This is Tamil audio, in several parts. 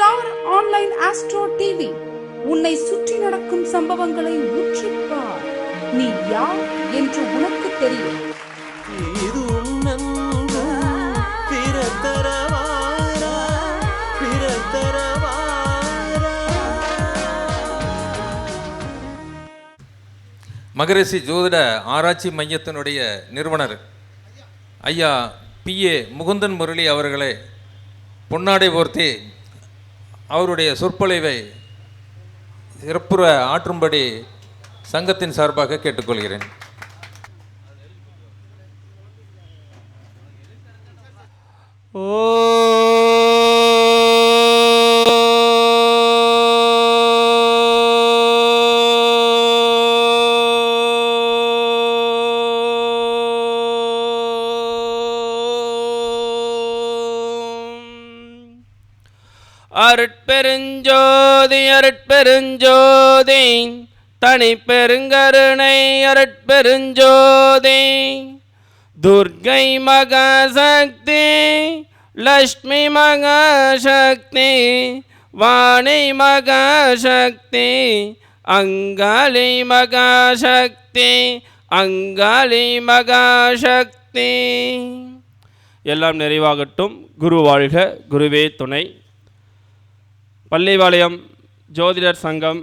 Star online astro TV. உன்னை சுற்றி நடக்கும் சம்பவங்களை உற்றிப்பார் நீ யார் என்று உனக்கு தெரியும். இது உன்னன்பு பிறத்தரவாரா பிறத்தரவாரா. மகரிஷி ஜோதிட ஆராய்ச்சி மையத்தினுடைய நிறுவனர் ஐயா பிஏ முகுந்தன் முரளி அவர்களை பொன்னாடை போர்த்தி அவருடைய சொற்பொழிவை சிறப்புற ஆற்றும்படி சங்கத்தின் சார்பாக கேட்டுக்கொள்கிறேன். ஓ அருட்பெருஞ்சோதி அருட்பெருஞ்சோதி. தனி பெருங்கருணை அருட்பெருஞ்சோதி. துர்கை மகாசக்தி லக்ஷ்மி மகாசக்தி வாணி மகாசக்தி அங்காளி மகாசக்தி அங்காளி மகாசக்தி. எல்லாம் நிறைவாகட்டும். குரு வாழ்க குருவே துணை. பள்ளிவாளையம் ஜோதிடர் சங்கம்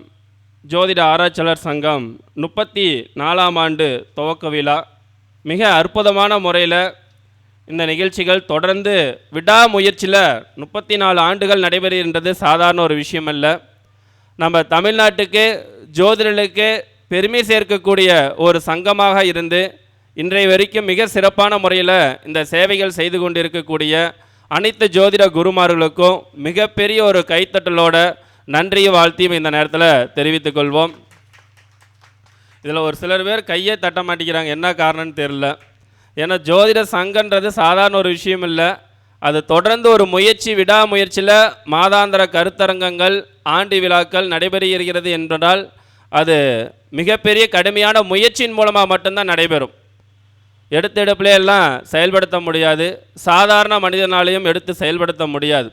ஜோதிட ஆராய்ச்சியாளர் சங்கம் முப்பத்தி நாலாம் ஆண்டு துவக்க விழா. மிக அற்புதமான முறையில் இந்த நிகழ்ச்சிகள் தொடர்ந்து விடாமுயற்சியில் முப்பத்தி நாலு ஆண்டுகள் நடைபெறுகின்றது. சாதாரண ஒரு விஷயம் அல்ல நம்ம தமிழ்நாட்டுக்கு ஜோதிடர்களுக்கு பெருமை சேர்க்கக்கூடிய ஒரு சங்கமாக இருந்து இன்றைய வரைக்கும் மிக சிறப்பான முறையில் இந்த சேவைகள் செய்து கொண்டிருக்கக்கூடிய அனைத்து ஜோதிட குருமார்களுக்கும் மிகப்பெரிய ஒரு கைத்தட்டலோட நன்றியை வாழ்த்தியும் இந்த நேரத்தில் தெரிவித்துக் கொள்வோம். இதில் ஒரு சிலர் பேர் கையே தட்ட மாட்டேங்கிறாங்க. என்ன காரணம்னு தெரில ஏன்னா ஜோதிட சங்கன்றது சாதாரண ஒரு விஷயம் இல்லை. அது தொடர்ந்து ஒரு முயற்சி விடாமுயற்சியில் மாதாந்திர கருத்தரங்கங்கள் ஆண்டு விழாக்கள் நடைபெறுகிறது என்றால் அது மிகப்பெரிய கடுமையான முயற்சியின் மூலமாக மட்டும்தான் நடைபெறும். எடுத்த எடுப்பிலே எல்லாம் செயல்படுத்த முடியாது. சாதாரண மனிதனாலையும் எடுத்து செயல்படுத்த முடியாது.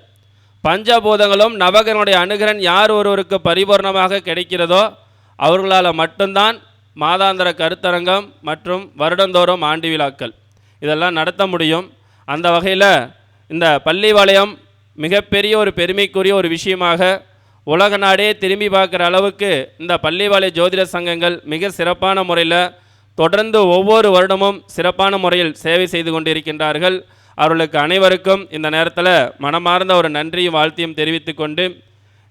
பஞ்சபூதங்களும் நவகனுடைய அனுகரன் யார் ஒருவருக்கு பரிபூர்ணமாக கிடைக்கிறதோ அவர்களால் மட்டும்தான் மாதாந்திர கருத்தரங்கம் மற்றும் வருடந்தோறும் ஆண்டு விழாக்கள் இதெல்லாம் நடத்த முடியும். அந்த வகையில் இந்த பள்ளிவாளையம் மிகப்பெரிய ஒரு பெருமைக்குரிய ஒரு விஷயமாக உலக நாடே திரும்பி பார்க்குற அளவுக்கு இந்த பள்ளிவாளைய ஜோதிட சங்கங்கள் மிக சிறப்பான முறையில் தொடர்ந்து ஒவ்வொரு வருடமும் சிறப்பான முறையில் சேவை செய்து கொண்டிருக்கின்றார்கள். அவர்களுக்கு அனைவருக்கும் இந்த நேரத்தில் மனமார்ந்த ஒரு நன்றியும் வாழ்த்தியும் தெரிவித்துக்கொண்டு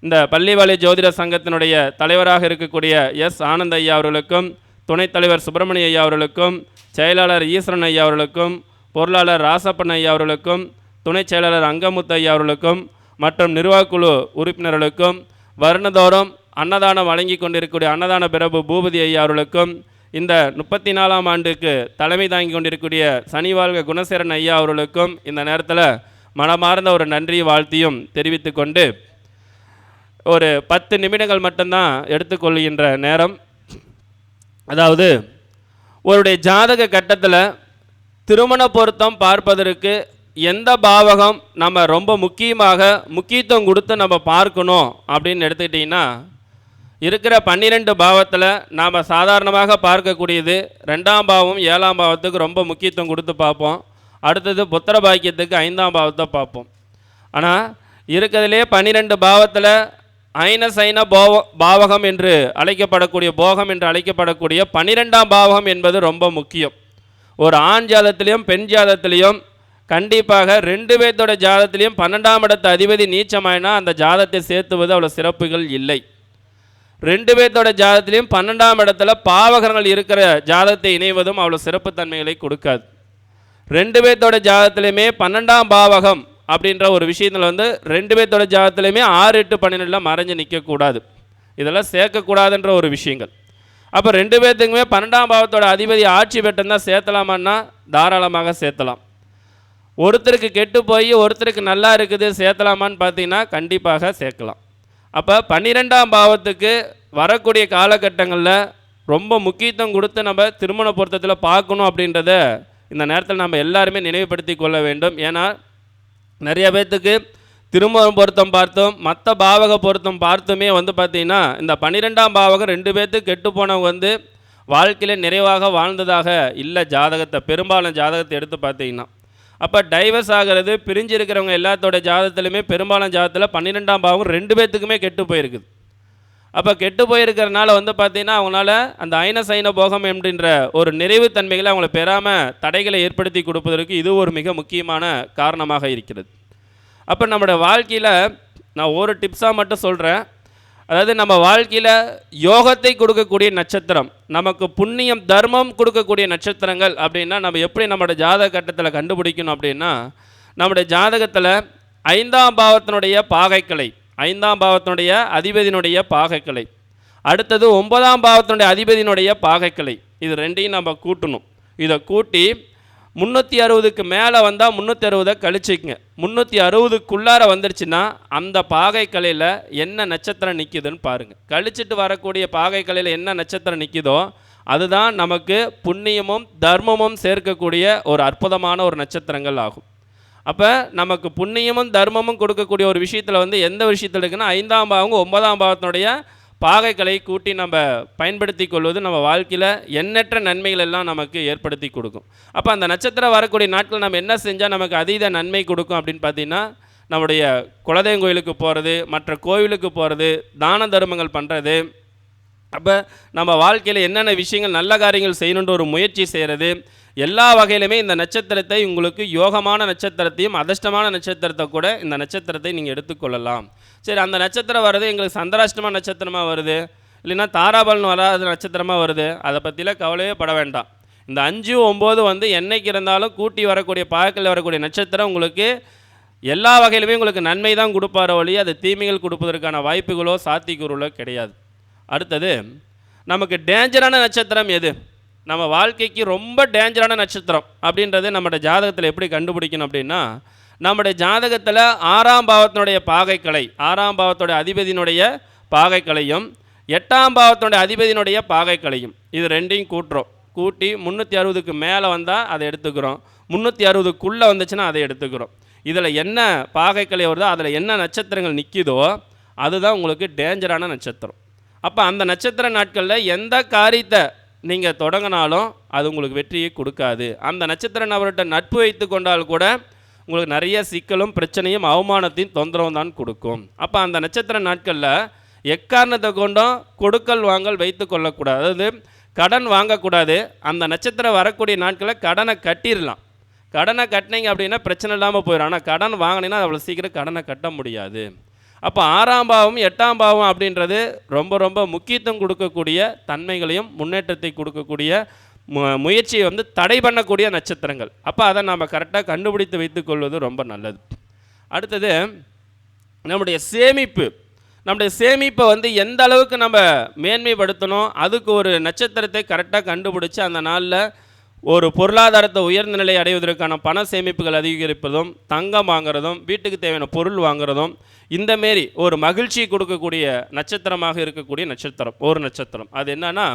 இந்த பள்ளிவாளி ஜோதிட சங்கத்தினுடைய தலைவராக இருக்கக்கூடிய எஸ் ஆனந்த் ஐயா அவர்களுக்கும் துணைத் தலைவர் சுப்பிரமணிய ஐயா அவர்களுக்கும் செயலாளர் ஈஸ்வரன் ஐயா அவர்களுக்கும் பொருளாளர் ராசப்பன் ஐயா அவர்களுக்கும் துணைச் செயலாளர் அங்கமுத்து ஐயா அவர்களுக்கும் மற்றும் நிர்வாகக்குழு உறுப்பினர்களுக்கும் வருணதோறும் அன்னதானம் வழங்கி கொண்டிருக்கக்கூடிய அன்னதான பிரபு பூபதி ஐயா அவர்களுக்கும் இந்த முப்பத்தி நாலாம் ஆண்டுக்கு தலைமை தாங்கி கொண்டிருக்கக்கூடிய சனிவாழ்க குணசேரன் ஐயா அவர்களுக்கும் இந்த நேரத்தில் மனமார்ந்த ஒரு நன்றி வாழ்த்தியும் தெரிவித்து கொண்டு ஒரு பத்து நிமிடங்கள் மட்டும்தான் எடுத்துக்கொள்கின்ற நேரம். அதாவது ஒருடைய ஜாதக கட்டத்தில் திருமண பொருத்தம் பார்ப்பதற்கு எந்த பாவகம் நம்ம ரொம்ப முக்கியமாக முக்கியத்துவம் கொடுத்து நம்ம பார்க்கணும் அப்படின்னு எடுத்துக்கிட்டிங்கன்னா இருக்கிற பன்னிரெண்டு பாவத்தில் நாம் சாதாரணமாக பார்க்கக்கூடியது ரெண்டாம் பாவம் ஏழாம் பாவத்துக்கு ரொம்ப முக்கியத்துவம் கொடுத்து பார்ப்போம். அடுத்தது புத்திர பாக்கியத்துக்கு ஐந்தாம் பாவத்தை பார்ப்போம். ஆனால் இருக்கிறதுலே பன்னிரெண்டு பாவத்தில் ஐன சைன போவ பாவகம் என்று அழைக்கப்படக்கூடிய போகம் என்று அழைக்கப்படக்கூடிய பன்னிரெண்டாம் பாவகம் என்பது ரொம்ப முக்கியம். ஒரு ஆண் ஜாதத்திலையும் பெண் ஜாதத்திலையும் கண்டிப்பாக ரெண்டு பேர்த்தோட ஜாதத்திலையும் பன்னெண்டாம் இடத்து அதிபதி நீச்சமாயினா அந்த ஜாதத்தை சேர்த்துவது அவ்வளோ சிறப்புகள் இல்லை. ரெண்டு பேர்த்தோட ஜாதத்திலையும் பன்னெண்டாம் இடத்துல பாவகங்கள் இருக்கிற ஜாதத்தை இணைவதும் அவ்வளோ சிறப்புத்தன்மைகளை கொடுக்காது. ரெண்டு பேர்த்தோட ஜாதத்துலையுமே பன்னெண்டாம் பாவகம் அப்படின்ற ஒரு விஷயத்தில் வந்து ரெண்டு பேர்த்தோட ஜாதத்துலையுமே ஆறு எட்டு பன்னிரெண்டில் மறைஞ்சு நிற்கக்கூடாது இதெல்லாம் சேர்க்கக்கூடாதுன்ற ஒரு விஷயங்கள். அப்போ ரெண்டு பேர்த்துக்குமே பன்னெண்டாம் பாவத்தோட அதிபதி ஆட்சி பெற்றிருந்தா சேர்த்தலாமான்னா? தாராளமாக சேர்த்தலாம். ஒருத்தருக்கு கெட்டு போய் ஒருத்தருக்கு நல்லா இருக்குது சேர்த்தலாமான்னு பார்த்தீங்கன்னா கண்டிப்பாக சேர்க்கலாம். அப்போ பன்னிரெண்டாம் பாவத்துக்கு வரக்கூடிய காலகட்டங்களில் ரொம்ப முக்கியத்துவம் கொடுத்து நம்ம திருமண பொருத்தத்தில் பார்க்கணும் அப்படின்றத இந்த நேரத்தில் நம்ம எல்லாருமே நினைவுபடுத்தி கொள்ள வேண்டும். ஏன்னா நிறைய பேர்த்துக்கு திருமண பொருத்தம் பார்த்தும் மற்ற பாவக பொருத்தம் பார்த்துமே வந்து பார்த்திங்கன்னா இந்த பன்னிரெண்டாம் பாவகம் ரெண்டு பேர்த்துக்கு கெட்டு போனவங்க வந்து வாழ்க்கையில் நிறைவாக வாழ்ந்ததாக இல்லை ஜாதகத்தை பெரும்பாலும் ஜாதகத்தை எடுத்து பார்த்தீங்கன்னா அப்போ டைவர்ஸ் ஆகிறது பிரிஞ்சு இருக்கிறவங்க எல்லாத்தோட ஜாதத்துலையுமே பெரும்பாலும் ஜாதத்தில் பன்னிரெண்டாம் பாவம் ரெண்டு பேர்த்துக்குமே கெட்டு போயிருக்குது. அப்போ கெட்டு போயிருக்கிறனால வந்து பார்த்தீங்கன்னா அவங்களால அந்த ஐன சைன போகம் என்கின்ற ஒரு நிறைவு தன்மைகளை அவங்கள பெறாமல் தடைகளை ஏற்படுத்தி கொடுப்பதற்கு இது ஒரு மிக முக்கியமான காரணமாக இருக்கிறது. அப்போ நம்மளோட வாழ்க்கையில் நான் ஒரு டிப்ஸாக மட்டும் சொல்கிறேன் அதாவது நம்ம வாழ்க்கையில் யோகத்தை கொடுக்கக்கூடிய நட்சத்திரம் நமக்கு புண்ணியம் தர்மம் கொடுக்கக்கூடிய நட்சத்திரங்கள் அப்படின்னா நம்ம எப்படி நம்மளோட ஜாதக கட்டத்தில் கண்டுபிடிக்கணும் அப்படின்னா நம்முடைய ஜாதகத்தில் ஐந்தாம் பாவத்தினுடைய பாகைக்கலை ஐந்தாம் பாவத்தினுடைய அதிபதியினுடைய பாகைக்கலை அடுத்தது ஒன்பதாம் பாவத்தினுடைய அதிபதியினுடைய பாகைக்கலை இது ரெண்டையும் நம்ம கூட்டணும். இதை கூட்டி முந்நூற்றி அறுபதுக்கு மேலே வந்தால் முந்நூற்றி அறுபதை கழிச்சிக்கங்க. முந்நூற்றி அறுபதுக்குள்ளார வந்துருச்சுன்னா அந்த பாகைக்கலையில் என்ன நட்சத்திரம் நிற்கிதுன்னு பாருங்கள் கழிச்சிட்டு வரக்கூடிய பாகைக்கலையில் என்ன நட்சத்திரம் நிற்கிதோ அதுதான் நமக்கு புண்ணியமும் தர்மமும் சேர்க்கக்கூடிய ஒரு அற்புதமான ஒரு நட்சத்திரங்கள் ஆகும். அப்போ நமக்கு புண்ணியமும் தர்மமும் கொடுக்கக்கூடிய ஒரு விஷயத்தில் வந்து எந்த விஷயத்தில் இருக்குன்னா ஐந்தாம் பாவம் ஒன்பதாம் பாவத்தினுடைய பாகைகளை கூட்டி நம்ம பயன்படுத்தி கொள்வது நம்ம வாழ்க்கையில் எண்ணற்ற நன்மைகள் எல்லாம் நமக்கு ஏற்படுத்தி கொடுக்கும். அப்போ அந்த நட்சத்திரம் வரக்கூடிய நாட்கள் நம்ம என்ன செஞ்சால் நமக்கு அதீத நன்மை கொடுக்கும் அப்படின்னு பார்த்தீங்கன்னா நம்முடைய குலதெய்வம் கோயிலுக்கு போகிறது மற்ற கோவிலுக்கு போகிறது தான தர்மங்கள் பண்ணுறது அப்போ நம்ம வாழ்க்கையில் என்னென்ன விஷயங்கள் நல்ல காரியங்கள் செய்யணுன்ற ஒரு முயற்சி செய்கிறது எல்லா வகையிலுமே இந்த நட்சத்திரத்தை உங்களுக்கு யோகமான நட்சத்திரத்தையும் அதிர்ஷ்டமான நட்சத்திரத்தை கூட இந்த நட்சத்திரத்தை நீங்கள் எடுத்துக்கொள்ளலாம் சரி அந்த நட்சத்திரம் வருது எங்களுக்கு சந்திராஷ்டம நட்சத்திரமாக வருது இல்லைன்னா தாராபலன் வராத நட்சத்திரமாக வருது அதை பற்றிலாம் கவலையே பட வேண்டாம். இந்த அஞ்சு ஒம்பது வந்து என்னைக்கு இருந்தாலும் கூட்டி வரக்கூடிய பாகத்தில் வரக்கூடிய நட்சத்திரம் உங்களுக்கு எல்லா வகையிலுமே உங்களுக்கு நன்மை தான் கொடுப்பார வழி அது தீமைகள் கொடுப்பதற்கான வாய்ப்புகளோ சாத்தியக்கூறுகளோ கிடையாது. அடுத்தது நமக்கு டேஞ்சரான நட்சத்திரம் எது? நம்ம வாழ்க்கைக்கு ரொம்ப டேஞ்சரான நட்சத்திரம் அப்படின்றது நம்மளோட ஜாதகத்தில் எப்படி கண்டுபிடிக்கணும் அப்படின்னா நம்முடைய ஜாதகத்தில் ஆறாம் பாவத்தினுடைய பாகைக்கலை ஆறாம் பாவத்துடைய அதிபதியினுடைய பாகைக்கலையும் எட்டாம் பாவத்தினுடைய அதிபதியினுடைய பாகைக்கலையும். இது ரெண்டையும் கூட்டுறோம். கூட்டி முந்நூற்றி அறுபதுக்கு மேலே வந்தால் அதை எடுத்துக்கிறோம். முந்நூற்றி அறுபதுக்குள்ளே வந்துச்சுன்னா அதை எடுத்துக்கிறோம். இதில் என்ன பாகைக்கலை வருதோ அதில் என்ன நட்சத்திரங்கள் நிற்கிதோ அதுதான் உங்களுக்கு டேஞ்சரான நட்சத்திரம். அப்போ அந்த நட்சத்திர நாட்களில் எந்த காரியத்தை நீங்கள் தொடங்கினாலும் அது உங்களுக்கு வெற்றியை கொடுக்காது. அந்த நட்சத்திர நபர்கிட்ட நட்பு வைத்து கொண்டால் கூட உங்களுக்கு நிறைய சிக்கலும் பிரச்சனையும் அவமானத்தையும் தொந்தரவும் தான் கொடுக்கும். அப்போ அந்த நட்சத்திர நாட்களில் எக்காரணத்தை கொண்டும் கொடுக்கல் வாங்கல் வைத்து கொள்ளக்கூடாது. அதாவது கடன் வாங்கக்கூடாது. அந்த நட்சத்திரம் வரக்கூடிய நாட்களில் கடனை கட்டிடலாம். கடனை கட்டினீங்க அப்படின்னா பிரச்சனை இல்லாமல் போயிடும். ஆனால் கடன் வாங்கினீங்கன்னா அவ்வளோ சீக்கிரம் கடனை கட்ட முடியாது. அப்போ ஆறாம் பாவம் எட்டாம் பாவம் அப்படின்றது ரொம்ப ரொம்ப முக்கியத்துவம் கொடுக்கக்கூடிய தன்மைகளையும் முன்னேற்றத்தை கொடுக்கக்கூடிய மு முயற்சியை வந்து தடை பண்ணக்கூடிய நட்சத்திரங்கள். அப்போ அதை நாம் கரெக்டாக கண்டுபிடித்து வைத்துக்கொள்வது ரொம்ப நல்லது. அடுத்தது நம்முடைய சேமிப்பு. நம்முடைய சேமிப்பை வந்து எந்த அளவுக்கு நம்ம மேன்மைப்படுத்தணும் அதுக்கு ஒரு நட்சத்திரத்தை கரெக்டாக கண்டுபிடிச்சி அந்த நாளில் ஒரு பொருளாதாரத்தை உயர்ந்த நிலை அடைவதற்கான பண சேமிப்புகள் அதிகரிப்பதும் தங்கம் வாங்குறதும் வீட்டுக்கு தேவையான பொருள் வாங்குறதும் இந்த மாரி ஒரு மகிழ்ச்சி கொடுக்கக்கூடிய நட்சத்திரமாக இருக்கக்கூடிய நட்சத்திரம் ஒரு நட்சத்திரம். அது என்னன்னா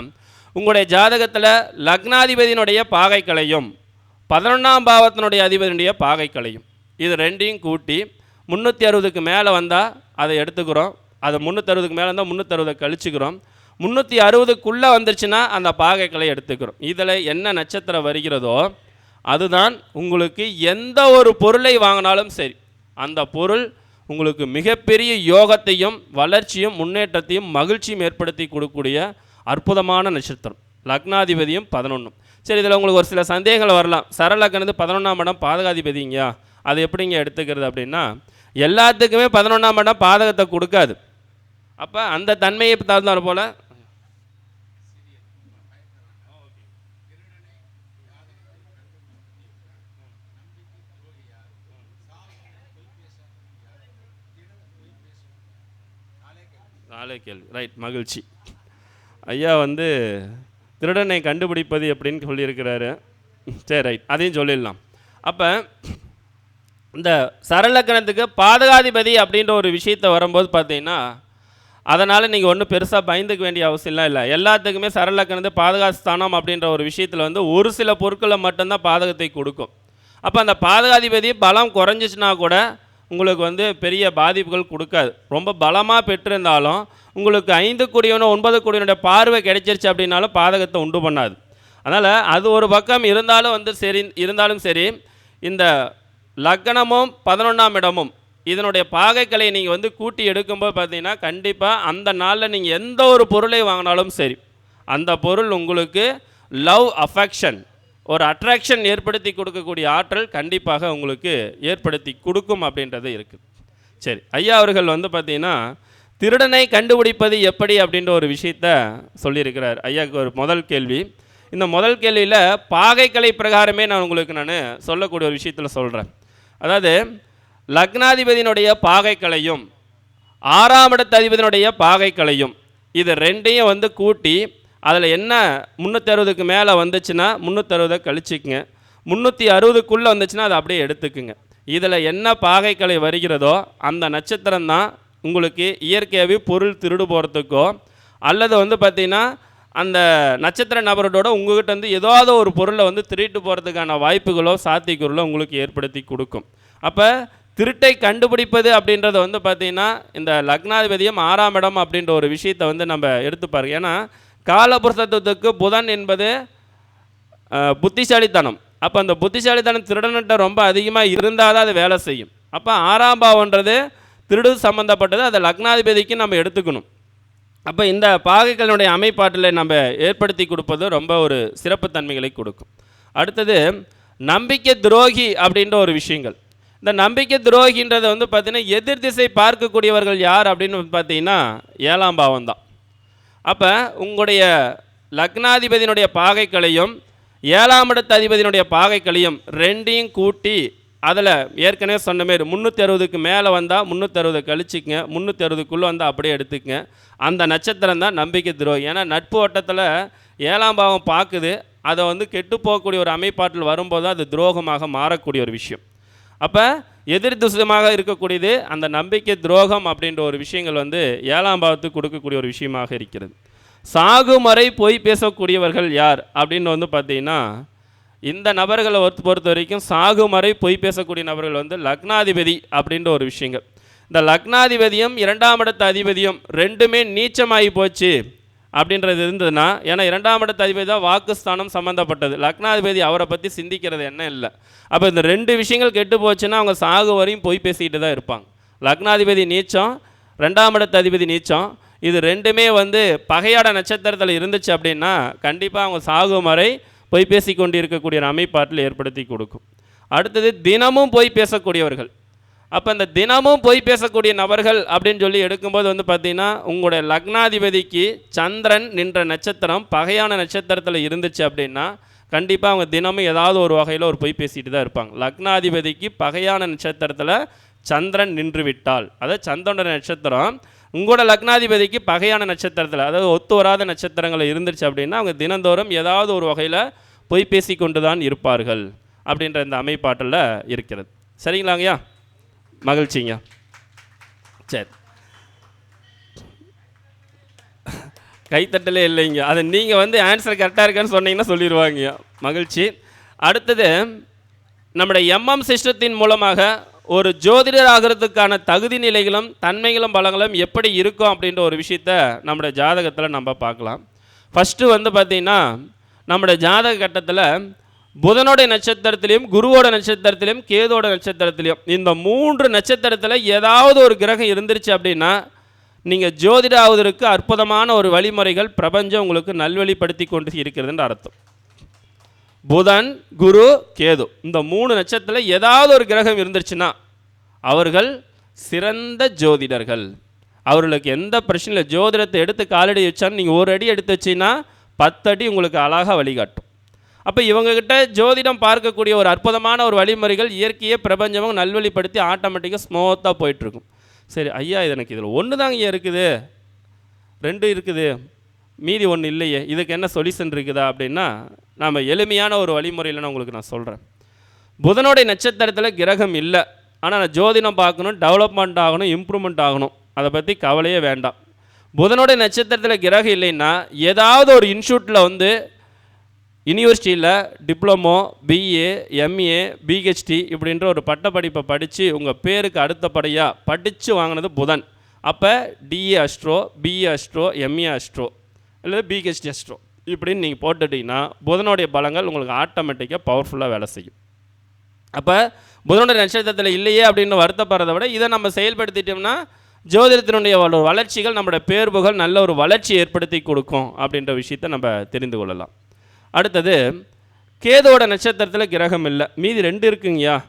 உங்களுடைய ஜாதகத்தில் லக்னாதிபதியினுடைய பாகைக்கலையும் பதினொன்றாம் பாவத்தினுடைய அதிபதியினுடைய பாகைக்கலையும் இது ரெண்டையும் கூட்டி முந்நூற்றி அறுபதுக்கு மேலே வந்தால் அதை எடுத்துக்கிறோம். அதை முந்நூற்றறுபதுக்கு மேலே இருந்தால் முந்நூற்றறுபதை கழிச்சுக்கிறோம். முந்நூற்றி அறுபதுக்குள்ளே வந்துருச்சுன்னா அந்த பாகைகளை எடுத்துக்கிறோம். இதில் என்ன நட்சத்திரம் வருகிறதோ அதுதான் உங்களுக்கு எந்த ஒரு பொருளை வாங்கினாலும் சரி. அந்த பொருள் உங்களுக்கு மிகப்பெரிய யோகத்தையும் வளர்ச்சியும் முன்னேற்றத்தையும் மகிழ்ச்சியும் ஏற்படுத்தி கொடுக்கக்கூடிய அற்புதமான நட்சத்திரம். லக்னாதிபதியும் பதினொன்றும் சரி இதில் உங்களுக்கு ஒரு சில சந்தேகங்கள் வரலாம். சரலக்னது பதினொன்றாம் இடம் பாதகாதிபதிங்கயா அது எப்படிங்க எடுத்துக்கிறது அப்படின்னா எல்லாத்துக்குமே பதினொன்றாம் இடம் பாதகத்தை கொடுக்காது. அப்போ அந்த தன்மையை தகுந்தாலும் போல் நாலே கேள்வி. ரைட் மகிழ்ச்சி. ஐயா வந்து திருடனை கண்டுபிடிப்பது எப்படின்னு சொல்லியிருக்கிறாரு. சரி ரைட் அதையும் சொல்லிடலாம். அப்போ இந்த சரலக்கணத்துக்கு பாதகாதிபதி அப்படின்ற ஒரு விஷயத்தை வரும்போது பார்த்தீங்கன்னா அதனால் நீங்கள் ஒன்றும் பெருசாக பயந்துக்க வேண்டிய அவசியம்லாம் இல்லை. எல்லாத்துக்குமே சரலக்கணத்து பாதகாஸ்தானம் அப்படின்ற ஒரு விஷயத்தில் வந்து ஒரு சில பொருட்களை மட்டும்தான் பாதகத்தை கொடுக்கும். அப்போ அந்த பாதகாதிபதி பலம் குறைஞ்சிச்சுன்னா கூட உங்களுக்கு வந்து பெரிய பாதிப்புகள் கொடுக்காது. ரொம்ப பலமாக பெற்றிருந்தாலும் உங்களுக்கு ஐந்து குடியவனோ ஒன்பது குடியவனுடைய பார்வை கிடைச்சிருச்சு அப்படின்னாலும் பாதகத்தை உண்டு பண்ணாது. அதனால் அது ஒரு பக்கம் இருந்தாலும் வந்து சரி இருந்தாலும் சரி இந்த லக்னமும் பதினொன்றாம் இடமும் இதனுடைய பாகைகளை நீங்கள் வந்து கூட்டி எடுக்கும்போது பார்த்தீங்கன்னா கண்டிப்பாக அந்த நாளில் நீங்கள் எந்த ஒரு பொருளை வாங்கினாலும் சரி அந்த பொருள் உங்களுக்கு லவ் அஃபெக்ஷன் ஒரு அட்ராக்ஷன் ஏற்படுத்தி கொடுக்கக்கூடிய ஆற்றல் கண்டிப்பாக உங்களுக்கு ஏற்படுத்தி கொடுக்கும் அப்படின்றது இருக்குது சரி ஐயா அவர்கள் வந்து பார்த்தீங்கன்னா திருடனை கண்டுபிடிப்பது எப்படி அப்படின்ற ஒரு விஷயத்த சொல்லியிருக்கிறார். ஐயாவுக்கு ஒரு முதல் கேள்வி. இந்த முதல் கேள்வியில் பாகைக்கலை பிரகாரமே நான் உங்களுக்கு நான் சொல்லக்கூடிய ஒரு விஷயத்தில் சொல்கிறேன் அதாவது லக்னாதிபதியினுடைய பாகைக்கலையும் ஆறாம் இடத்து அதிபதியினுடைய பாகைக்கலையும் இது ரெண்டையும் வந்து கூட்டி அதில் என்ன முந்நூற்றி அறுபதுக்கு மேலே வந்துச்சுன்னா முந்நூற்றறுபதை கழிச்சிக்குங்க. முந்நூற்றி அறுபதுக்குள்ளே வந்துச்சுன்னா அதை அப்படியே எடுத்துக்குங்க. இதில் என்ன பாகைக்கலை வருகிறதோ அந்த நட்சத்திரம் தான் உங்களுக்கு இயற்கையாகவே பொருள் திருடு போகிறதுக்கோ அல்லது வந்து பார்த்திங்கன்னா அந்த நட்சத்திர நபரோட உங்கள்கிட்ட வந்து ஏதாவது ஒரு பொருளை வந்து திருட்டு போகிறதுக்கான வாய்ப்புகளோ சாத்தியக்கூறுகளோ உங்களுக்கு ஏற்படுத்தி கொடுக்கும். அப்போ திருட்டை கண்டுபிடிப்பது அப்படின்றத வந்து பார்த்திங்கன்னா இந்த லக்னாதிபதியம் ஆறாம் இடம் அப்படின்ற ஒரு விஷயத்தை வந்து நம்ம எடுத்து பாருங்க. ஏன்னா காலபுருஷத்துவத்துக்கு புதன் என்பது புத்திசாலித்தனம். அப்போ அந்த புத்திசாலித்தனம் திருடன்கிட்ட ரொம்ப அதிகமாக இருந்தால் தான் அது வேலை செய்யும். அப்போ ஆறாம் பாவன்றது திருடு சம்மந்தப்பட்டது அதை லக்னாதிபதிக்கு நம்ம எடுத்துக்கணும். அப்போ இந்த பாகைகளினுடைய அமைப்பாட்டில் நம்ம ஏற்படுத்தி கொடுப்பது ரொம்ப ஒரு சிறப்புத்தன்மைகளை கொடுக்கும். அடுத்தது நம்பிக்கை துரோகி அப்படின்ற ஒரு விஷயங்கள். இந்த நம்பிக்கை துரோகின்றதை வந்து பார்த்திங்கன்னா எதிர் திசை பார்க்கக்கூடியவர்கள் யார் அப்படின்னு பார்த்தீங்கன்னா ஏழாம் பாவம் தான் அப்போ உங்களுடைய லக்னாதிபதியினுடைய பாகைக்களையும் ஏழாம் இடத்து அதிபதியினுடைய பாகைக்களையும் ரெண்டையும் கூட்டி அதில் ஏற்கனவே சொன்ன மாரி முந்நூற்றி அறுபதுக்கு மேலே வந்தால் முந்நூற்றி அறுபது கழிச்சிக்கங்க முந்நூற்றி அறுபதுக்குள்ளே வந்தால் அப்படியே எடுத்துக்கங்க. அந்த நட்சத்திரம் தான் நம்பிக்கை துரோகி. ஏன்னா நட்பு வட்டத்தில் ஏழாம் பாவம் பார்க்குது அதை வந்து கெட்டு போகக்கூடிய ஒரு அமைப்பாட்டில் வரும்போது அது துரோகமாக மாறக்கூடிய ஒரு விஷயம். அப்போ எதிர் திசமாக இருக்கக்கூடியது அந்த நம்பிக்கை துரோகம் அப்படின்ற ஒரு விஷயங்கள் வந்து ஏழாம் பாவத்துக்கு கொடுக்கக்கூடிய ஒரு விஷயமாக இருக்கிறது. சாகுமறை பொய் பேசக்கூடியவர்கள் யார் அப்படின்னு வந்து பார்த்தீங்கன்னா இந்த நபர்களை பொறுத்த வரைக்கும் சாகுமறை பொய் பேசக்கூடிய நபர்கள் வந்து லக்னாதிபதி அப்படின்ற ஒரு விஷயங்கள். இந்த லக்னாதிபதியும் இரண்டாம் இடத்து அதிபதியும் ரெண்டுமே நீச்சமாகி போச்சு. அப்படின்றது இருந்ததுன்னா ஏன்னா இரண்டாம் இடத்து அதிபதி தான் வாக்குஸ்தானம் சம்மந்தப்பட்டது லக்னாதிபதி அவரை பற்றி சிந்திக்கிறது என்ன இல்லை. அப்போ இந்த ரெண்டு விஷயங்கள் கெட்டு போச்சுன்னா அவங்க சாகு வரையும் பொய் பேசிக்கிட்டு தான் இருப்பாங்க. லக்னாதிபதி நீச்சம் ரெண்டாம் இடத்து அதிபதி நீச்சம் இது ரெண்டுமே வந்து பகையாட நட்சத்திரத்தில் இருந்துச்சு அப்படின்னா கண்டிப்பாக அவங்க சாகும் வரை பொய் பேசி கொண்டு இருக்கக்கூடிய ஒரு அமைப்பாட்டில் ஏற்படுத்தி கொடுக்கும். அடுத்தது தினமும் பொய் பேசக்கூடியவர்கள். அப்போ இந்த தினமும் பொய் பேசக்கூடிய நபர்கள் அப்படின்னு சொல்லி எடுக்கும்போது வந்து பார்த்தீங்கன்னா உங்களுடைய லக்னாதிபதிக்கு சந்திரன் நின்ற நட்சத்திரம் பகையான நட்சத்திரத்தில் இருந்துச்சு அப்படின்னா கண்டிப்பாக அவங்க தினமும் ஏதாவது ஒரு வகையில் ஒரு பொய் பேசிட்டு தான் இருப்பாங்க. லக்னாதிபதிக்கு பகையான நட்சத்திரத்தில் சந்திரன் நின்று விட்டால். அதாவது சந்திரனோட நட்சத்திரம் உங்களோட லக்னாதிபதிக்கு பகையான நட்சத்திரத்தில் அதாவது ஒத்து வராத நட்சத்திரங்கள் இருந்துச்சு அப்படின்னா அவங்க தினந்தோறும் ஏதாவது ஒரு வகையில் பொய் பேசி கொண்டு தான் இருப்பார்கள் அப்படின்ற இந்த அமைப்பாட்டில் இருக்கிறது. சரிங்களாங்கய்யா? மகிழ்ச்சிங்க. சரி. கைத்தட்டலே இல்லைங்க. அதை நீங்கள் வந்து ஆன்சர் கரெக்டாக இருக்கான்னு சொன்னீங்கன்னா சொல்லிடுவாங்க மகிழ்ச்சி. அடுத்தது நம்முடைய எம்எம் சிஸ்டத்தின் மூலமாக ஒரு ஜோதிடர் ஆகிறதுக்கான தகுதி நிலைகளும் தன்மைகளும் பலங்களும் எப்படி இருக்கும் அப்படின்ற ஒரு விஷயத்த நம்முடைய ஜாதகத்தில் நம்ம பார்க்கலாம். ஃபஸ்ட்டு வந்து பார்த்திங்கன்னா நம்முடைய ஜாதக கட்டத்தில் புதனோட நட்சத்திரத்திலையும் குருவோட நட்சத்திரத்திலையும் கேதோட நட்சத்திரத்திலையும் இந்த மூன்று நட்சத்திரத்தில் ஏதாவது ஒரு கிரகம் இருந்துருச்சு அப்படின்னா நீங்கள் ஜோதிடாவதற்கு அற்புதமான ஒரு வழிமுறைகள் பிரபஞ்சம் உங்களுக்கு நல்வழிப்படுத்தி கொண்டு இருக்கிறதுன்ற அர்த்தம். புதன் குரு கேது இந்த மூணு நட்சத்திரத்தில் ஏதாவது ஒரு கிரகம் இருந்துருச்சுன்னா அவர்கள் சிறந்த ஜோதிடர்கள். அவர்களுக்கு எந்த பிரச்சனையும் இல்லை. ஜோதிடத்தை எடுத்து காலடி வச்சாலும் நீங்கள் ஒரு அடி எடுத்து வச்சீங்கன்னா பத்து அடி உங்களுக்கு அழகாக வழிகாட்டும். அப்போ இவங்ககிட்ட ஜோதிடம் பார்க்கக்கூடிய ஒரு அற்புதமான ஒரு வழிமுறைகள் இயற்கையே பிரபஞ்சமும் நல்வழிப்படுத்தி ஆட்டோமேட்டிக்காக ஸ்மூத்தாக போயிட்டுருக்கும். சரி ஐயா இது எனக்கு இதில் ஒன்று தாங்க ஐயா இருக்குது. ரெண்டு இருக்குது. மீதி ஒன்று இல்லையே. இதுக்கு என்ன சொல்யூஷன் இருக்குதா அப்படின்னா நாம் எளிமையான ஒரு வழிமுறையில் நான் உங்களுக்கு நான் சொல்கிறேன் புதனுடைய நட்சத்திரத்தில் கிரகம் இல்லை. ஆனால் நான் ஜோதிடம் பார்க்கணும் டெவலப்மெண்ட் ஆகணும் இம்ப்ரூவ்மெண்ட் ஆகணும். அதை பற்றி கவலையே வேண்டாம். புதனுடைய நட்சத்திரத்தில் கிரகம் இல்லைன்னா ஏதாவது ஒரு இன்ஸ்டியூட்டில் வந்து யூனிவர்சிட்டியில் டிப்ளமோ பிஏ எம்ஏ பிஹெச்டி இப்படின்ற ஒரு பட்டப்படிப்பை படித்து உங்கள் பேருக்கு அடுத்தபடியாக படித்து வாங்கினது புதன். அப்போ DA astro BA astro MA astro இல்லை பிஹெச்டி அஸ்ட்ரோ இப்படின்னு நீங்கள் போட்டுட்டிங்கன்னா புதனுடைய பலங்கள் உங்களுக்கு ஆட்டோமேட்டிக்காக பவர்ஃபுல்லாக வேலை செய்யும். அப்போ புதனுடைய நட்சத்திரத்தில் இல்லையே அப்படின்னு வருத்தப்படுறத விட இதை நம்ம செயல்படுத்திட்டோம்னா ஜோதிடத்தினுடைய வளர்ச்சிகள் நம்மளுடைய பேர்புகள் நல்ல ஒரு வளர்ச்சி ஏற்படுத்தி கொடுக்கும் அப்படின்ற விஷயத்தை நம்ம தெரிந்து கொள்ளலாம். அடுத்தது கேதோட நட்சத்திரத்தில் கிரகம் இல்லை. மீதி ரெண்டு இருக்குங்கய்யா.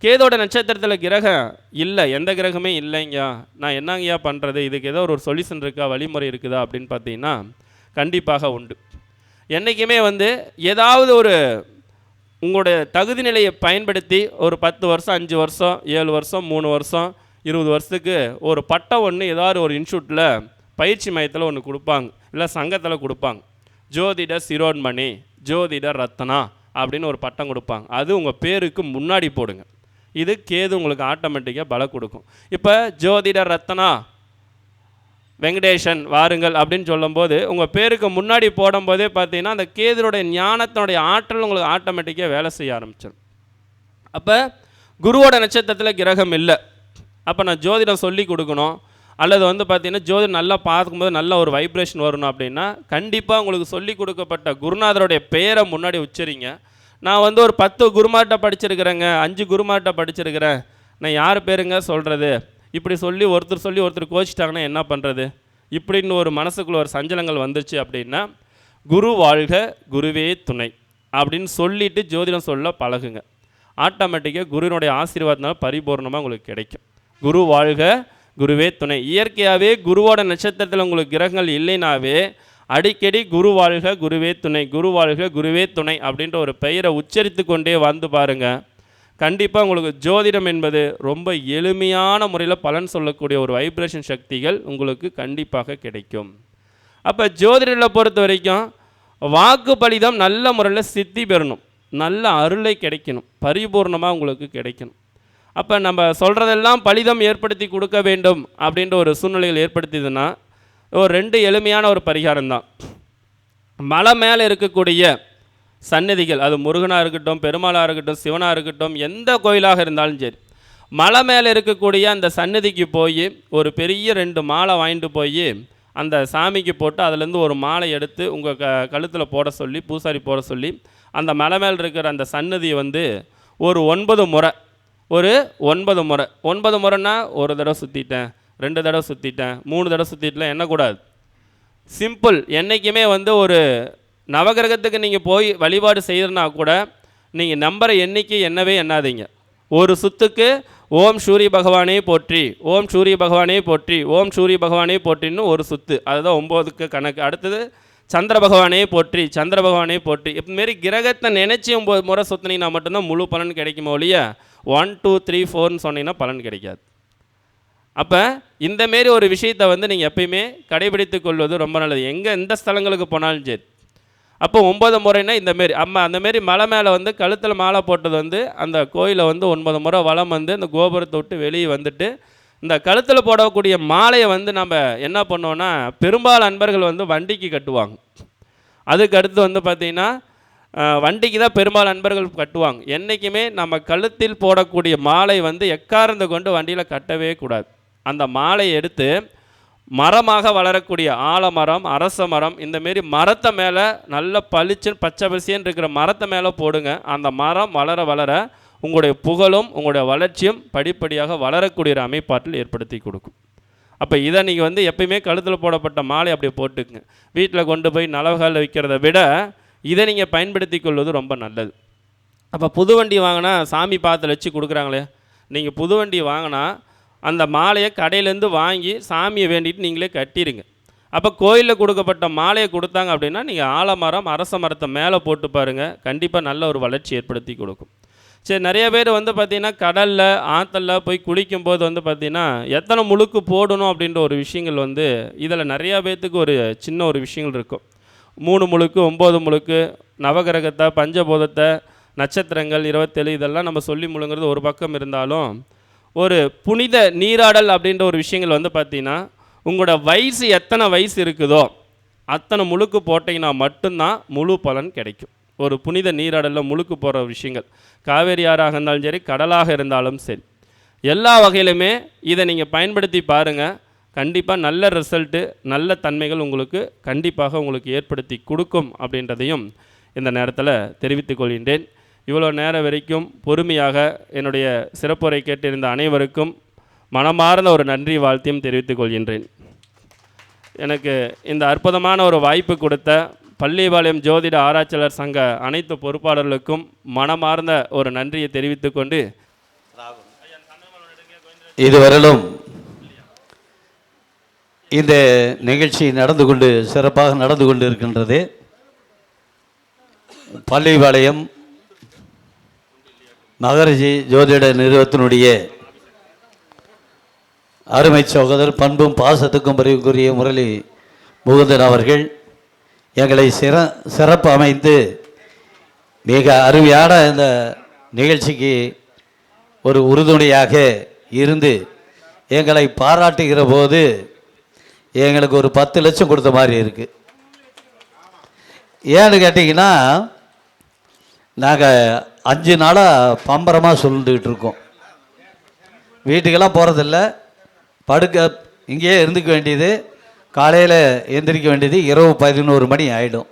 கேதோட நட்சத்திரத்தில் கிரகம் இல்லை. எந்த கிரகமே இல்லைங்கய்யா. நான் என்னங்கய்யா பண்ணுறது இதுக்கு ஏதோ ஒரு சொல்யூஷன் இருக்கா? வழிமுறை இருக்குதா? அப்படின்னு பார்த்தீங்கன்னா கண்டிப்பாக உண்டு. என்றைக்குமே வந்து ஏதாவது ஒரு உங்களுடைய தகுதி நிலையை பயன்படுத்தி ஒரு பத்து வருஷம் அஞ்சு வருஷம் ஏழு வருஷம் மூணு வருஷம் இருபது வருஷத்துக்கு ஒரு பட்டம் ஒன்று ஏதாவது ஒரு இன்ஸ்டியூட்டில் பயிற்சி மையத்தில் ஒன்று கொடுப்பாங்க. இல்லை சங்கத்தில் கொடுப்பாங்க. ஜோதிட சிரோன்மணி ஜோதிட ரத்னா அப்படின்னு ஒரு பட்டம் கொடுப்பாங்க. அது உங்கள் பேருக்கு முன்னாடி போடுங்க. இது கேது உங்களுக்கு ஆட்டோமேட்டிக்காக பலம் கொடுக்கும். இப்போ ஜோதிட ரத்னா வெங்கடேஷன் வாருங்கள் அப்படின்னு சொல்லும்போது உங்கள் பேருக்கு முன்னாடி போடும்போதே பார்த்தீங்கன்னா அந்த கேதுனுடைய ஞானத்தினுடைய ஆற்றல் உங்களுக்கு ஆட்டோமேட்டிக்காக வேலை செய்ய ஆரம்பிச்சிடும் அப்போ குருவோட நட்சத்திரத்தில் கிரகம் இல்லை. அப்போ நான் ஜோதிடம் சொல்லி கொடுக்கணும். அல்லது வந்து பார்த்தீங்கன்னா ஜோதிடம் நல்லா பார்க்கும்போது நல்ல ஒரு வைப்ரேஷன் வரணும் அப்படின்னா கண்டிப்பாக உங்களுக்கு சொல்லி கொடுக்கப்பட்ட குருநாதருடைய பெயரை முன்னாடி உச்சரிங்க. நான் வந்து ஒரு பத்து குருமார்கிட்ட படிச்சிருக்கிறேங்க அஞ்சு குருமார்கிட்ட படிச்சிருக்கிறேன். நான் யார் பேருங்க சொல்கிறது இப்படி சொல்லி ஒருத்தர் சொல்லி ஒருத்தர் கோச்சிட்டாங்கன்னா என்ன பண்ணுறது இப்படின்னு ஒரு மனசுக்குள்ள ஒரு சஞ்சலங்கள் வந்துச்சு அப்படின்னா குரு வாழ்க குருவே துணை அப்படின்னு சொல்லிட்டு ஜோதிடம் சொல்ல பழகுங்க. ஆட்டோமேட்டிக்காக குருவினுடைய ஆசீர்வாதத்தினால பரிபூர்ணமாக உங்களுக்கு கிடைக்கும். குரு வாழ்க குருவே துணை. இயற்கையாகவே குருவோட நட்சத்திரத்தில் உங்களுக்கு கிரகங்கள் இல்லைனாவே அடிக்கடி குரு வாழ்க குருவே துணை. குரு வாழ்க குருவே துணை அப்படின்ற ஒரு பெயரை உச்சரித்து கொண்டே வந்து பாருங்கள் கண்டிப்பாக உங்களுக்கு ஜோதிடம் என்பது ரொம்ப எளிமையான முறையில் பலன் சொல்லக்கூடிய ஒரு வைப்ரேஷன் சக்திகள் உங்களுக்கு கண்டிப்பாக கிடைக்கும். அப்போ ஜோதிடத்தை பொறுத்த வரைக்கும் வாக்கு பலிதம் நல்ல முறையில் சித்தி பெறணும். நல்ல அருளை கிடைக்கணும். பரிபூர்ணமாக உங்களுக்கு கிடைக்கணும். அப்போ நம்ம சொல்கிறதெல்லாம் பலிதம் ஏற்படுத்தி கொடுக்க வேண்டும் அப்படின்ற ஒரு சூழ்நிலைகள் ஏற்படுத்தியதுன்னா ஒரு ரெண்டு எளிமையான ஒரு பரிகாரம் தான் மலை மேலே இருக்கக்கூடிய சன்னதிகள் அது முருகனாக இருக்கட்டும் பெருமாளாக இருக்கட்டும் சிவனாக இருக்கட்டும் எந்த கோயிலாக இருந்தாலும் சரி மலை மேலே இருக்கக்கூடிய அந்த சன்னதிக்கு போய் ஒரு பெரிய ரெண்டு மாலை வாங்கிட்டு போய் அந்த சாமிக்கு போட்டு அதுலேருந்து ஒரு மாலை எடுத்து உங்கள் க கழுத்தில் போட சொல்லி பூசாரி போட சொல்லி அந்த மலை மேல் இருக்கிற அந்த சன்னதியை வந்து ஒரு ஒன்பது முறை ஒரு ஒன்பது முறை. ஒன்பது முறைன்னா ஒரு தடவை சுற்றிட்டேன் ரெண்டு தடவை சுற்றிட்டேன் மூணு தடவை சுற்றிட்டுலாம் எண்ணக்கூடாது சிம்பிள் என்றைக்குமே வந்து ஒரு நவகிரகத்துக்கு நீங்கள் போய் வழிபாடு செய்கிறனா கூட நீங்கள் நம்பரை எண்ணிக்கை என்னவே எண்ணாதீங்க. ஒரு சுத்துக்கு ஓம் சூரிய பகவானே போற்றி ஓம் சூரிய பகவானே போற்றி ஓம் சூரிய பகவானே போற்றின்னு ஒரு சுத்து. அதுதான் ஒம்போதுக்கு கணக்கு. அடுத்தது சந்திர பகவானே போற்றி சந்திர பகவானே போற்றி. இதுமாரி கிரகத்தை நினச்சி ஒம்பது முறை சுற்றினீங்கன்னா மட்டும்தான் முழு பலன் கிடைக்குமோ ஒழிய ஒன் டூ த்ரீ ஃபோர்னு சொன்னீங்கன்னா பலன் கிடைக்காது. அப்போ இந்தமாரி ஒரு விஷயத்தை வந்து நீங்கள் எப்பயுமே கடைபிடித்து கொள்வது ரொம்ப நல்லது. எங்கே எந்த ஸ்தலங்களுக்கு போனாலும் சரி. அப்போ ஒன்பது முறைன்னா இந்தமாரி அம்மா அந்தமாரி மலை மேலே வந்து கழுத்தில் மாலை போட்டது வந்து அந்த கோயிலை வந்து ஒன்பது முறை வளம் வந்து இந்த கோபுரத்தை விட்டு வெளியே வந்துட்டு இந்த கழுத்தில் போடக்கூடிய மாலையை வந்து நம்ம என்ன பண்ணோன்னா பெரும்பாலும் அன்பர்கள் வந்து வண்டிக்கு கட்டுவாங்க. அதுக்கு அடுத்து வந்து பார்த்திங்கன்னா வண்டிக்கு தான் பெரும்பாலும் அன்பர்கள் கட்டுவாங்க. என்றைக்குமே நம்ம கழுத்தில் போடக்கூடிய மாலை வந்து எக்காரந்து கொண்டு வண்டியில் கட்டவே கூடாது. அந்த மாலையை எடுத்து மரமாக வளரக்கூடிய ஆலமரம் அரச மரம் இந்தமாரி மரத்தை மேலே நல்ல பளிச்சுன்னு பச்சை பசின்னு இருக்கிற மரத்தை மேலே போடுங்க. அந்த மரம் வளர வளர உங்களுடைய புகழும் உங்களுடைய வளர்ச்சியும் படிப்படியாக வளரக்கூடிய ஒரு அமைப்பாற்றல் ஏற்படுத்தி கொடுக்கும். அப்போ இதை நீங்கள் வந்து எப்பயுமே கழுத்தில் போடப்பட்ட மாலை அப்படியே போட்டுக்குங்க. வீட்டில் கொண்டு போய் நலவுகளில் விற்கிறத விட இதை நீங்கள் பயன்படுத்தி கொள்வது ரொம்ப நல்லது. அப்போ புது வண்டி வாங்கினா சாமி பாத்தில் வச்சு கொடுக்குறாங்களே நீங்கள் புது வண்டி வாங்கினா அந்த மாலையை கடையிலேருந்து வாங்கி சாமியை வேண்டிட்டு நீங்களே கட்டிடுங்க அப்போ கோயிலில் கொடுக்கப்பட்ட மாலையை கொடுத்தாங்க அப்படின்னா நீங்கள் ஆலமரம் அரச மரத்தை மேலே போட்டு பாருங்கள் கண்டிப்பாக நல்ல ஒரு வளர்ச்சி ஏற்படுத்தி கொடுக்கும். சரி நிறைய பேர் வந்து பார்த்திங்கன்னா கடலில் ஆற்றுல போய் குளிக்கும்போது வந்து பார்த்திங்கன்னா எத்தனை முழுக்கு போடணும் அப்படின்ற ஒரு விஷயங்கள் வந்து இதில் நிறையா பேர்த்துக்கு ஒரு சின்ன ஒரு விஷயங்கள் இருக்கும். மூணு முழுக்கு ஒம்பது முழுக்கு நவகிரகத்தை பஞ்சபூதத்தை நட்சத்திரங்கள் இருபத்தேழு இதெல்லாம் நம்ம சொல்லி முழுங்கிறது ஒரு பக்கம் இருந்தாலும் ஒரு புனித நீராடல் அப்படின்ற ஒரு விஷயங்கள் வந்து பார்த்தீங்கன்னா உங்களோட வயசு எத்தனை வயசு இருக்குதோ அத்தனை முழுக்கு போட்டிங்கன்னா மட்டும்தான் முழு பலன் கிடைக்கும். ஒரு புனித நீராடலில் முழுக்கு போகிற விஷயங்கள். காவேரி ஆறாக இருந்தாலும் சரி கடலாக இருந்தாலும் சரி. எல்லா வகையிலுமே இதை நீங்கள் பயன்படுத்தி பாருங்கள் கண்டிப்பாக நல்ல ரிசல்ட்டு நல்ல தன்மைகள் உங்களுக்கு கண்டிப்பாக உங்களுக்கு ஏற்படுத்தி கொடுக்கும் அப்படின்றதையும் இந்த நேரத்தில் தெரிவித்துக் கொள்கின்றேன். இவ்வளோ நேரம் வரைக்கும் பொறுமையாக என்னுடைய சிறப்புரை கேட்டிருந்த அனைவருக்கும் மனமார்ந்த ஒரு நன்றி வாழ்த்தையும் தெரிவித்துக் கொள்கின்றேன். எனக்கு இந்த அற்புதமான ஒரு வாய்ப்பு கொடுத்த பள்ளிபாளையம் ஜோதிட ஆராய்ச்சியாளர் சங்க அனைத்து பொறுப்பாளர்களுக்கும் மனமார்ந்த ஒரு நன்றியை தெரிவித்துக்கொண்டு இதுவரையிலும் இந்த நிகழ்ச்சி நடந்து கொண்டு சிறப்பாக நடந்து கொண்டு இருக்கின்றது பள்ளிபாளையம் மகரிஷி ஜோதிட நிறுவனத்தினுடைய அருமை சகோதரர் பண்பும் பாசத்துக்கும் பிரிவுக்குரிய முரளி முகுந்தன் அவர்கள் எங்களை சிற சிறப்பு அமைந்து மிக அருமையான இந்த நிகழ்ச்சிக்கு ஒரு உறுதுணையாக இருந்து எங்களை பாராட்டுகிற போது எங்களுக்கு ஒரு பத்து லட்சம் கொடுத்த மாதிரி இருக்குது ஏன்னு கேட்டிங்கன்னா நாங்கள் அஞ்சு நாளாக பம்பரமாக சொல்லிட்டுக்கிட்டு இருக்கோம். வீட்டுக்கெல்லாம் போகிறதில்ல படுக்க இங்கேயே இருந்துக்க வேண்டியது காலையில் எந்திரிக்க வேண்டியது இரவு பதினோரு மணி ஆகிடும்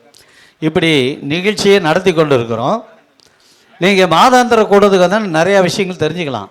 இப்படி நிகழ்ச்சியை நடத்தி கொண்டு இருக்கிறோம் நீங்கள் மாதாந்திர கூடத்துக்கு வந்தால் நிறையா விஷயங்கள் தெரிஞ்சுக்கலாம்.